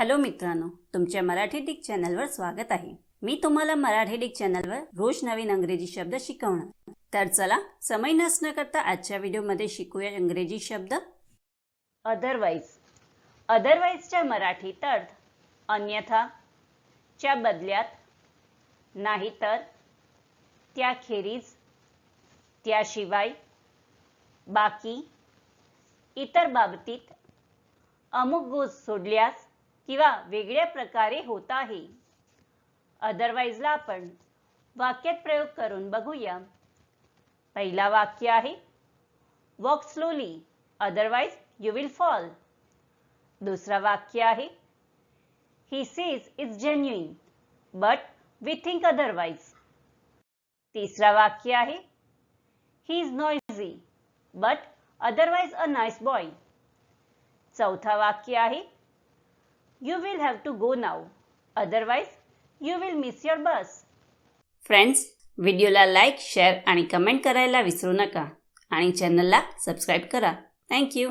Hello मित्रांनो तुमच्या Marathi Dick चॅनलवर स्वागत आहे. मी तुम्हाला मराठी डिक चॅनलवर रोज नवीन अंग्रेजी शब्द शिकवणार. तर चला समय नसणं करता आजच्या व्हिडिओमध्ये शिकूया इंग्रजी शब्द. अदरवाईज अदरवाईजच्या मराठीत अर्थ अन्यथा च्या बदल्यात नाहीतर त्याखेरीज त्याशिवाय बाकी इतर बाबतीत अमुक गोष्ट सोडल्यास किंवा वेगळ्या प्रकारे होत आहे. अदरवाईजला आपण वाक्यात प्रयोग करून बघूया. पहिला वाक्य आहे walk slowly otherwise you will fall दुसरा वाक्य आहे he seize is genuine but we think otherwise तिसरा वाक्य आहे he is noisy but otherwise a nice boy चौथा वाक्य आहे you will have to go now. Otherwise you will miss your bus friends व्हिडिओला लाईक शेअर आणि comment करायला विसरू नका. आणि चॅनलला सबस्क्राईब करा. थँक्यू